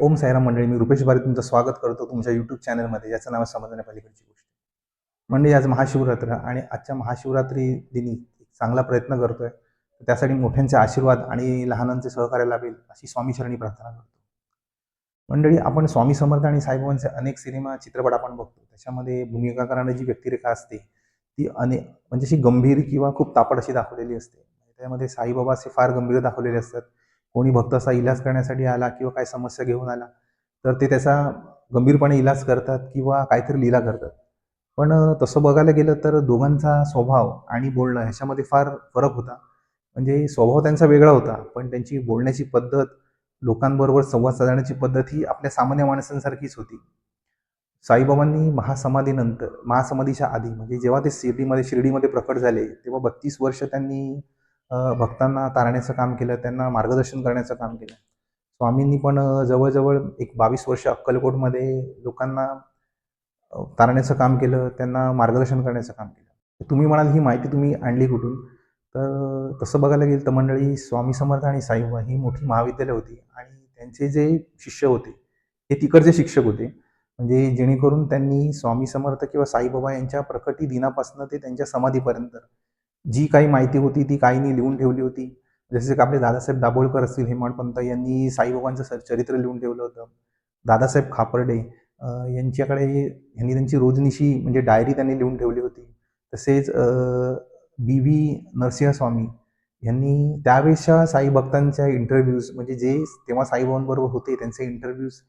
ओम साईराम मंडळी मी रुपेश भारी तुमचं स्वागत करतो तुमच्या यूट्यूब चॅनलमध्ये ज्याचं नाव आहे समजण्या पलीकडची गोष्ट. मंडळी आज महाशिवरात्र आणि आजच्या महाशिवरात्री दिनी एक चांगला प्रयत्न करतोय. त्यासाठी मोठ्यांचे आशीर्वाद आणि लहानांचे सहकार्य लाभेल अशी स्वामीचरणी प्रार्थना करतो. मंडळी आपण स्वामी समर्थ आणि साईबाबांचे अनेक सिनेमा चित्रपट आपण बघतो. त्याच्यामध्ये भूमिका करणारी जी व्यक्तिरेखा असते ती अनेक म्हणजे अशी गंभीर किंवा खूप तापड अशी दाखवलेली असते. त्यामध्ये साईबाबा असे फार गंभीर दाखवलेले असतात. कोणी भक्त असा इलाज करण्यासाठी आला किंवा काय समस्या घेऊन आला तर ते त्याचा गंभीरपणे इलाज करतात किंवा काहीतरी लीला करतात. पण तसं बघायला गेलं तर दोघांचा स्वभाव आणि बोलणं ह्याच्यामध्ये फार फरक होता. म्हणजे स्वभाव त्यांचा वेगळा होता पण त्यांची बोलण्याची पद्धत लोकांबरोबर संवाद साधण्याची पद्धत ही आपल्या सामान्य माणसांसारखीच होती. साईबाबांनी महासमाधीनंतर महासमाधीच्या आधी म्हणजे जेव्हा ते शिर्डीमध्ये शिर्डीमध्ये प्रकट झाले तेव्हा बत्तीस वर्ष त्यांनी भक्तांना तारण्याचं काम केलं त्यांना मार्गदर्शन करण्याचं काम केलं. स्वामींनी पण जवळजवळ एक बावीस वर्ष अक्कलकोटमध्ये लोकांना तारण्याचं काम केलं त्यांना मार्गदर्शन करण्याचं काम केलं. तुम्ही म्हणाल ही माहिती तुम्ही आणली कुठून? तर तसं बघायला गेलं तर मंडळी स्वामी समर्थ आणि साईबाबा ही मोठी महाविद्यालय होती आणि त्यांचे जे शिष्य होते हे तिकडचे शिक्षक होते. म्हणजे जेणेकरून त्यांनी स्वामी समर्थ किंवा साईबाबा यांच्या प्रकटी दिनापासून ते त्यांच्या समाधीपर्यंत जी काही माहिती होती ती काहींनी लिहून ठेवली होती. जसे की आपले दादासाहेब दाभोळकर असतील हेमाडपंत यांनी साईबाबांचं सर चरित्र लिहून ठेवलं होतं. दादासाहेब खापर्डे यांच्याकडे यांनी त्यांची रोजनिशी म्हणजे डायरी त्यांनी लिहून ठेवली होती. तसेच बी व्ही नरसिंहस्वामी यांनी त्यावेळेसच्या साई भक्तांच्या इंटरव्ह्यूज म्हणजे जे तेव्हा साईबाबांबरोबर होते त्यांचे इंटरव्ह्यूज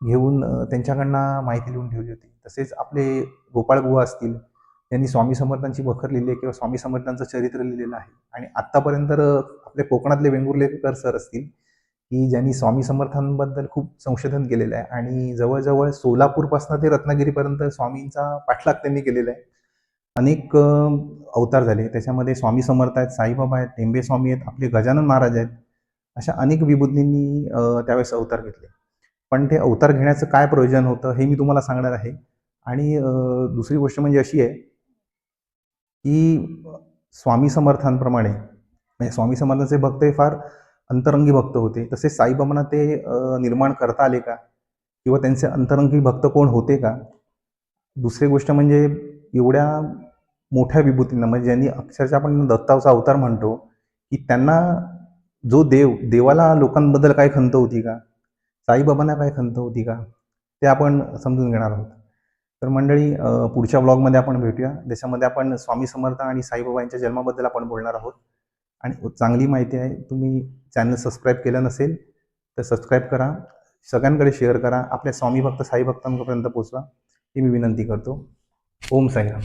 घेऊन त्यांच्याकडनं माहिती लिहून ठेवली होती. तसेच आपले गोपाळ गुहा असतील त्यांनी स्वामी समर्थांची बखर लिहिली आहे किंवा स्वामी समर्थांचं चरित्र लिहिलेलं आहे. आणि आत्तापर्यंत आपले कोकणातले वेंगुर्लेकर सर असतील की ज्यांनी स्वामी समर्थांबद्दल खूप संशोधन केलेलं आहे. आणि जवळजवळ सोलापूरपासून ते रत्नागिरीपर्यंत स्वामींचा पाठलाग त्यांनी केलेला आहे. अनेक अवतार झाले. त्याच्यामध्ये स्वामी समर्थ आहेत साईबाबा आहेत टेंबे स्वामी आहेत आपले गजानन महाराज आहेत. अशा अनेक विभूतींनी त्यावेळेस अवतार घेतले. पण ते अवतार घेण्याचं काय प्रयोजन होतं हे मी तुम्हाला सांगणार आहे. आणि दुसरी गोष्ट म्हणजे अशी आहे की स्वामी समर्थांप्रमाणे म्हणजे स्वामी समर्थांचे भक्त हे फार अंतरंगी भक्त होते. तसेच साईबाबांना ते निर्माण करता आले का? किंवा त्यांचे अंतरंगी भक्त कोण होते का? दुसरी गोष्ट म्हणजे एवढ्या मोठ्या विभूतींना म्हणजे ज्यांनी अक्षरशः आपण दत्तावचा अवतार म्हणतो की त्यांना जो देव देवाला लोकांबद्दल काय खंत होती का? साईबाबांना काय खंत होती का? ते आपण समजून घेणार आहोत. तर मंडळी पुढच्या ब्लॉगमध्ये आपण भेटूया. त्याच्यामध्ये आपण स्वामी समर्थ आणि साईबाबांच्या जन्माबद्दल आपण बोलणार आहोत. आणि चांगली माहिती आहे तुम्ही चॅनल सबस्क्राईब केलं नसेल तर सबस्क्राईब करा. सगळ्यांकडे शेअर करा. आपल्या स्वामी भक्त साई भक्तांपर्यंत पोचवा ही मी विनंती करतो. ओम साईराम.